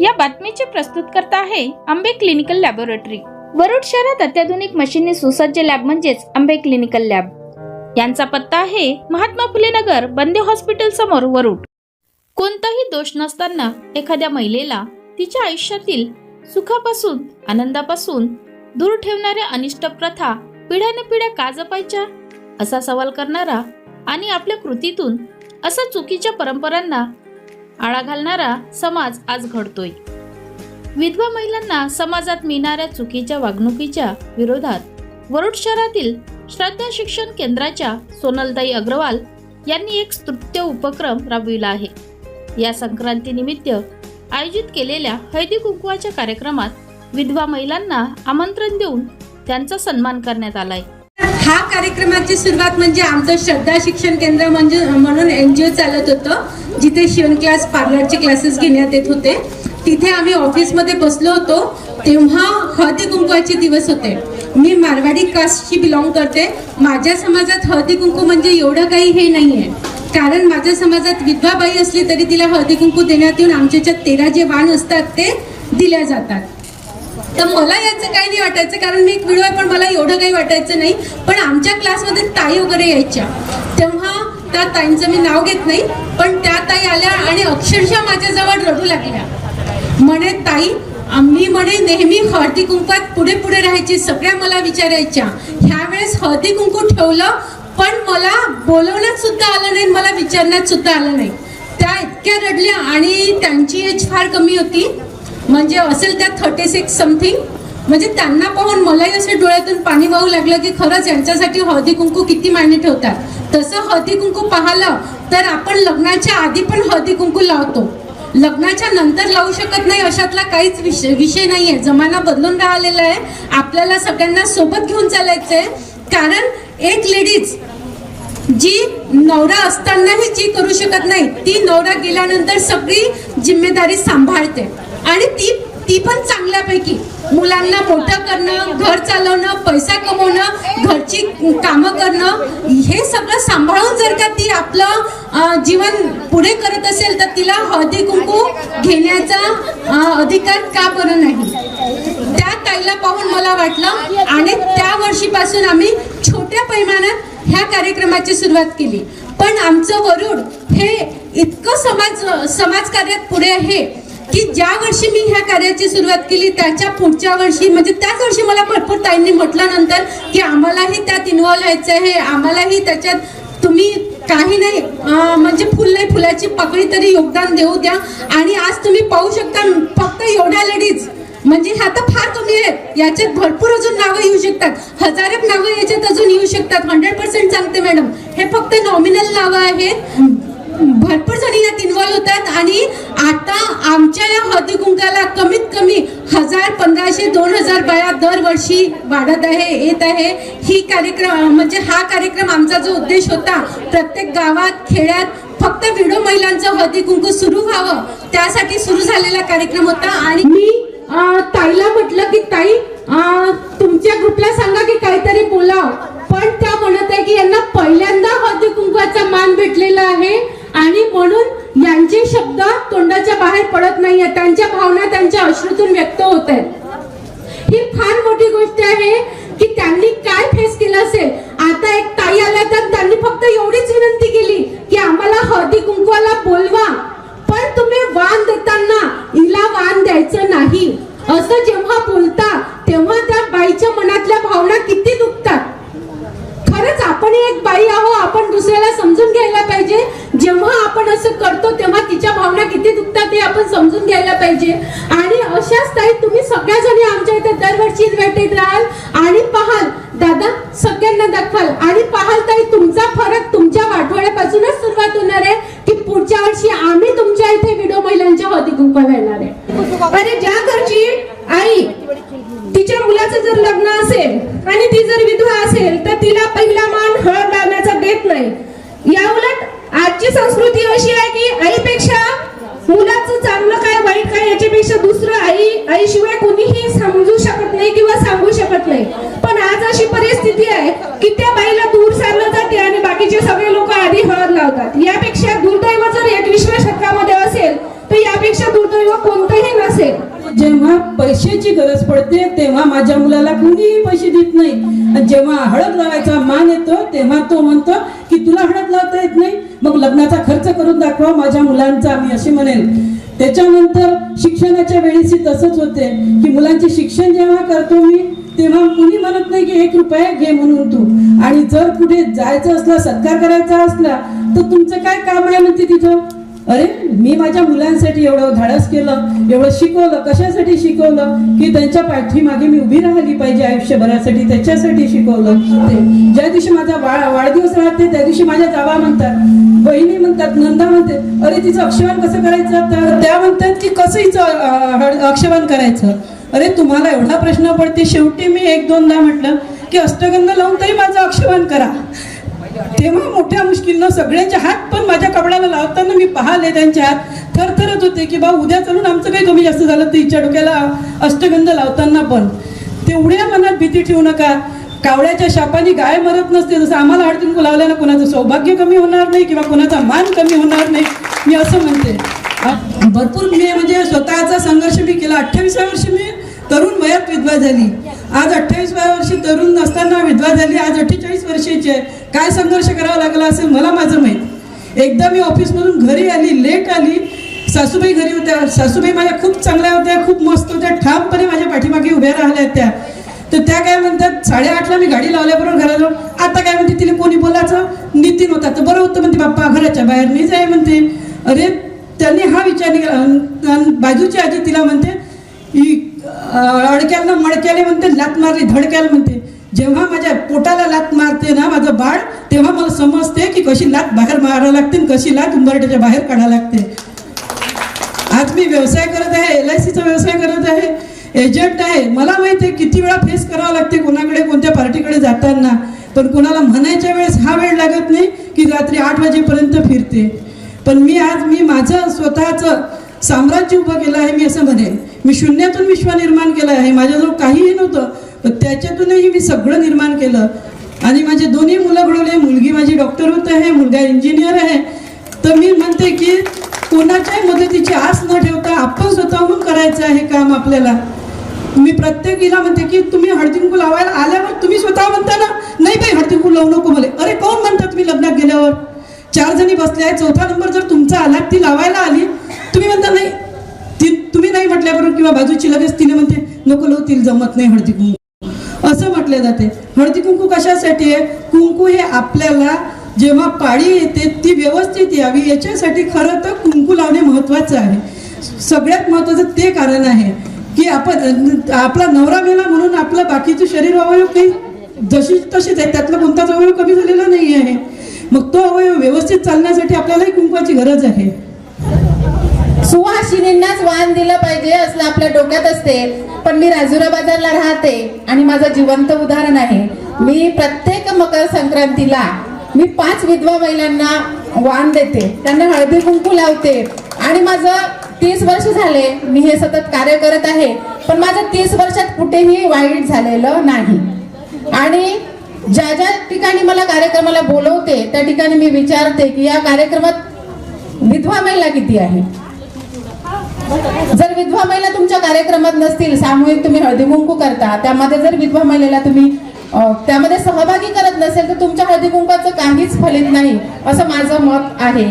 या बातमीचे प्रस्तुतकर्ता आहे आंबे क्लिनिकल लॅबोरेटरी. वरुड शहरात अत्याधुनिक मशीनने सुसज्ज लॅब म्हणजेच आंबे क्लिनिकल लॅब. यांचा पत्ता आहे महात्मा फुले नगर बंदे हॉस्पिटल समोर वरुड. कोणताही दोष नसताना एखाद्या महिलेला तिच्या आयुष्यातील सुखापासून आनंदापासून दूर ठेवणाऱ्या अनिष्ट प्रथा पिढ्याने पिढ्या का जपायच्या? असा सवाल करणारा आणि आपल्या कृतीतून असा चुकीच्या परंपरांना आळा घालणारा समाज आज घडतोय. विधवा महिलांना समाजात मिळणाऱ्या चुकीच्या वागणुकीच्या विरोधात वरुड शहरातील श्रद्धा शिक्षण केंद्राच्या सोनलताई अग्रवाल यांनी एक स्तृत्य उपक्रम राबविला आहे. या संक्रांतीनिमित्त आयोजित केलेल्या हळदी कुंकवाच्या कार्यक्रमात विधवा महिलांना आमंत्रण देऊन त्यांचा सन्मान करण्यात आलाय. हा कार्यक्रमाची सुरुवात म्हणजे आमचं श्रद्धा शिक्षण केंद्र म्हणजे म्हणून एन जी ओ चालत होतं जिथे शिवण क्लास पार्लरचे क्लासेस घेण्यात येत होते. तिथे आम्ही ऑफिसमध्ये बसलो होतो. तेव्हा हळदी कुंकवाचे दिवस होते. मी मारवाडी कास्टशी बिलॉंग करते. माझ्या समाजात हळदी कुंकू म्हणजे एवढं काही हे नाही आहे कारण माझ्या समाजात विधवा बाई असली तरी तिला हळदी कुंकू देण्यात येऊन आमच्याच्या तेरा जे वाण असतात ते दिल्या जातात. तर मला याचं काही नाही वाटायचं कारण मी एक व्हिडिओ आहे पण मला एवढं काही वाटायचं नाही. पण आमच्या क्लासमध्ये ताई वगैरे यायच्या. तेव्हा त्या ताईंचं मी नाव घेत नाही पण त्या ताई आल्या आणि अक्षरशः माझ्याजवळ रडू लागल्या. म्हणे ताई आम्ही म्हणे नेहमी हळदी कुंकात पुढे पुढे राहायची सगळ्या मला विचारायच्या. ह्यावेळेस हळदी कुंकू ठेवलं पण मला बोलवण्यात सुद्धा आलं नाही मला विचारण्यात सुद्धा आलं नाही. त्या इतक्या रडल्या आणि त्यांची एज फार कमी होती. म्हणजे असेल त्या थर्टी सिक्स समथिंग म्हणजे त्यांना पाहून मलाही असे डोळ्यातून पाणी वाहू लागलं की खरंच यांच्यासाठी हळदी कुंकू किती मायने ठेवतात. तसं हळदी कुंकू पाहिलं तर आपण लग्नाच्या आधी पण हळदी कुंकू लावतो. लग्नाच्या नंतर लावू शकत नाही अशातला काहीच विषय विषय नाही आहे जमाना बदलून राहिलेला आहे. आपल्याला सगळ्यांना सोबत घेऊन चालायचं आहे कारण एक लेडीज जी नवरा असतानाही जी करू शकत नाही ती नवरा गेल्यानंतर सगळी जिम्मेदारी सांभाळते. आणि ती ती पण चांगल्यापैकी. मुलांना मोठं करणं घर चालवणं पैसा कमवणं घरची कामं करणं हे सगळं सांभाळून जर का ती आपलं जीवन पुढे करत असेल तर तिला हळदी कुंकू घेण्याचा अधिकार का बरं नाही? त्या ताईला पाहून मला वाटलं आणि त्या वर्षीपासून आम्ही छोट्या पैमानात ह्या कार्यक्रमाची सुरुवात केली. पण आमचं वरुड हे इतकं समाज समाजकार्यात पुढे आहे की ज्या वर्षी मी ह्या कार्याची सुरुवात केली त्याच्या पुढच्या वर्षी म्हणजे त्याच वर्षी मला भरपूर ताईंनी म्हटल्यानंतर की आम्हालाही त्यात इन्व्हॉल्व व्हायचं आहे आम्हालाही त्याच्यात तुम्ही काही नाही म्हणजे फुल नाही फुलाची पकडी तरी योगदान देऊ द्या. आणि आज तुम्ही पाहू शकता फक्त एवढ्या लेडीज म्हणजे ह्या तर फार कमी आहेत. याच्यात भरपूर अजून नावं येऊ शकतात. हजारेक नावं याच्यात अजून येऊ शकतात. हंड्रेड पर्सेंट सांगते मॅडम. हे फक्त नॉमिनल नावं आहेत. भरपूर जणी यात इन्व्हॉल्व होतात. आणि आता आमच्या या हळदी कुंकाला कमीत कमी हजार पंधराशे दोन हजार बाया दरवर्षी वाढत आहे येत आहे. ही कार्यक्रम म्हणजे हा कार्यक्रम आमचा जो उद्देश होता प्रत्येक गावात खेड्यात फक्त विडो महिलांचं हळदी कुंकू सुरू व्हावं त्यासाठी सुरू झालेला कार्यक्रम होता. आणि मी ताईला म्हटलं की ताई तुमच्या ग्रुपला सांगा की काहीतरी बोलाव. पण त्या म्हणत आहे की यांना पहिल्यांदा हळदी कुंकवाचा मान भेटलेला आहे. आणि म्हणून यांचे शब्द तोंडाच्या बाहेर पडत नाहीये. त्यांच्या भावना त्यांच्या अश्रूतून व्यक्त होत आहेत. ही फार मोठी गोष्ट आहे की त्यांनी काय फेस केलं असेल? आता एक ताई आल्या तर त्यांनी फक्त एवढीच विनंती केली की आम्हाला हळदी कुंकवाला बोलवा. पण तुम्ही वान देत हिला वाण द्यायचं नाही असं जेव्हा बोलता तेव्हा त्या बाईच्या मनातल्या भावना किती दुखतात खरंच आपण एक बाई आहो आपण दुसऱ्याला समजून घ्यायला पाहिजे जेव्हा आपण असं करतो तेव्हा तिच्या भावना किती दुखतात ते आपण समजून घ्यायला पाहिजे आणि अशाच ताई तुम्ही आमच्या इथे दरवर्षी इन्व्हायटेड राहाल आणि पाहाल. दादा सगळ्यांना दाखवाल. आणि पाहाल ताई तुमचा फरक तुमच्या वाटवड्यापासूनच सुरुवात होणार आहे की पुढच्या वर्षी आम्ही तुमच्या इथे विडो महिलांच्या हळदी कुंकवा येणार आहे. अरे ज्या घरची आई तिच्या मुलाचं जर लग्न असेल आणि ती जर विधवा असेल तर तिला पहिला मान हळद लावण्याचा देत नाही. या उलट आजची संस्कृती अशी आहे की आईपेक्षा मुलाचं काय दुसरं आई आईशिवाय कोणीही समजू शकत नाही किंवा सांगू शकत नाही. पण आज अशी परिस्थिती आहे की त्या बाईला दूर सारलं जाते आणि बाकीचे सगळे लोक आधी हळद लावतात. यापेक्षा दुर्दैव जर एकविसव्या शतकामध्ये असेल तर यापेक्षा दुर्दैव कोणतंही नसेल. जेव्हा पैशाची गरज पडते तेव्हा माझ्या मुलाला कुणीही पैसे देत नाही. आणि जेव्हा हळद लावायचा मान येतो तेव्हा तो म्हणतो की तुला हळद लावता येत नाही. मग लग्नाचा खर्च करून दाखवा माझ्या मुलांचा मी असे म्हणेन. त्याच्यानंतर शिक्षणाच्या वेळेसही तसंच होते की मुलांचे शिक्षण जेव्हा करतो मी तेव्हा कुणी म्हणत नाही की एक रुपया घे म्हणून तू. आणि जर कुठे जायचं असलं सत्कार करायचा असला तर तुमचं काय काम आहे म्हणते तिथं? अरे मी माझ्या मुलांसाठी एवढं धाडस केलं एवढं शिकवलं कशासाठी शिकवलं? की त्यांच्या पाठीमागे मी उभी राहिली पाहिजे आयुष्यभरासाठी त्याच्यासाठी शिकवलं. ज्या दिवशी माझा वा वाढदिवस राहते त्या दिवशी माझ्या जावा म्हणतात बहिणी म्हणतात नंदा म्हणते अरे तिचं अक्षमान कसं करायचं? तर त्या म्हणतात की कसं हिचं अक्षवान करायचं? अरे तुम्हाला एवढा प्रश्न पडते शेवटी मी एक दोनदा म्हटलं की अष्टगंध लावून तरी माझं अक्षवान करा. तेव्हा मोठ्या मुश्किलनं सगळ्यांचे हात पण माझ्या कपड्याला लावताना मी पाहिले त्यांचे हात. थरथरत होते की बा उद्या चालून आमचं काही कमी जास्त झालं तर हिच्या डोक्याला अष्टगंध लावताना पण. तेवढ्या मनात भीती ठेवू नका. कावळ्याच्या शापाने गाय मरत नसते जसं आम्हाला हळदीकुंकू लावल्यानं कोणाचं सौभाग्य कमी होणार नाही किंवा कोणाचा मान कमी होणार नाही मी असं म्हणते. भरपूर मी म्हणजे स्वतःचा संघर्ष मी केला. अठ्ठावीसव्या वर्षी मी तरुण वयात विधवा झाली. आज अठ्ठावीसव्या वर्षी तरुण असताना विधवा झाली. आज अठ्ठेचाळीस वर्षाची आहे. काय संघर्ष करावा लागला असेल मला माझं माहीत. एकदा मी ऑफिसमधून घरी आली लेट आली. सासूबाई घरी होत्या. सासूबाई माझ्या खूप चांगल्या होत्या खूप मस्त होत्या. ठामपणे माझ्या पाठीमागे उभ्या राहिल्या त्या. तर त्या काय म्हणतात साडेआठला मी गाडी लावल्याबरोबर घराला जाऊन, आता काय म्हणते तिला कोणी बोलायचं? नितीन होता. तर बरं होतं म्हणते बाप्पा घराच्या बाहेर नाही जाय म्हणते. अरे त्यांनी हा विचार केला. बाजूची आजी तिला म्हणते अडक्याला मडक्याले म्हणते लात मारली धडक्याला म्हणते. जेव्हा माझ्या पोटाला लात मारते ना माझं बाळ तेव्हा मला समजते की कशी लात बाहेर मारावं लागते आणि कशी लात उंबरट्याच्या बाहेर काढावं लागते. आज मी व्यवसाय करत आहे एल आय सीचा व्यवसाय करत आहे. एजंट आहे. मला माहिती आहे किती वेळा फेस करावं लागते कोणाकडे कोणत्या पार्टीकडे जाताना. पण कोणाला म्हणायच्या वेळेस हा वेळ लागत नाही की रात्री आठ वाजेपर्यंत फिरते. पण मी आज मी माझं स्वतःचं साम्राज्य उभं केलं आहे मी असं म्हणेन. मी शून्यातून विश्व निर्माण केलं आहे. माझ्याजवळ काहीही नव्हतं पण त्याच्यातूनही मी सगळं निर्माण केलं. आणि माझे दोन्ही मुलं घडवले. मुलगी माझी डॉक्टर होत आहे मुलगा इंजिनियर आहे. तर मी म्हणते की कोणाच्याही मदतीची आस न ठेवता आपण स्वतःहून करायचं आहे काम आपल्याला. मी प्रत्येकीला म्हणते की तुम्ही हळदिंकू लावायला आल्यावर तुम्ही स्वतः म्हणता ना नाही बाई हळदीकुंकू लावू नको मला. अरे कोण म्हणता तुम्ही लग्नात गेल्यावर? चार जणी बसले आहे चौथा नंबर जर तुमचा आला ती लावायला आली तुम्ही म्हणता नाही. ती तुम्ही नाही म्हटल्याबरोबर किंवा बाजूची लगेच तिने म्हणते नको लो तिला जमत नाही हळदी कुंकू. असं म्हटले जाते. हळदी कुंकू कशासाठी आहे? कुंकू हे आपल्याला जेव्हा पाळी येते ती व्यवस्थित यावी. याच्यासाठी खरं तर कुंकू लावणे महत्त्वाचं आहे. सगळ्यात महत्त्वाचं ते कारण आहे की आपण आपला नवरा मेला म्हणून आपलं बाकीचं शरीर अवयव काही जशी तशीच आहे. त्यातला कोणताच अवयव कमी झालेला नाही आहे मग तो अवयव व्यवस्थित चालण्यासाठी आपल्यालाही कुंकवाची गरज आहे. सुहासिनींनाच वाण दिलं पाहिजे असं आपल्या डोक्यात असते. पण मी राजुरा बाजारला राहते आणि माझं जिवंत उदाहरण आहे. मी प्रत्येक मकर संक्रांतीला मी पाच विधवा महिलांना वाण देते. त्यांना हळदी कुंकू लावते. आणि माझं तीस वर्ष झाले मी हे सतत कार्य करत आहे. पण माझं तीस वर्षात कुठेही वाईट झालेलं नाही. आणि ज्या ज्या ठिकाणी मला कार्यक्रमाला बोलवते त्या ठिकाणी मी विचारते की या कार्यक्रमात विधवा महिला किती आहे? जर विधवा महिला तुमच्या कार्यक्रमात नसतील सामूहिक तुम्ही हळदी कुंकू करता त्यामध्ये जर विधवा महिलेला तुम्ही त्यामध्ये सहभागी करत नसेल तर तुमच्या हळदी कुंकाचं काहीच फलित नाही असं माझं मत आहे.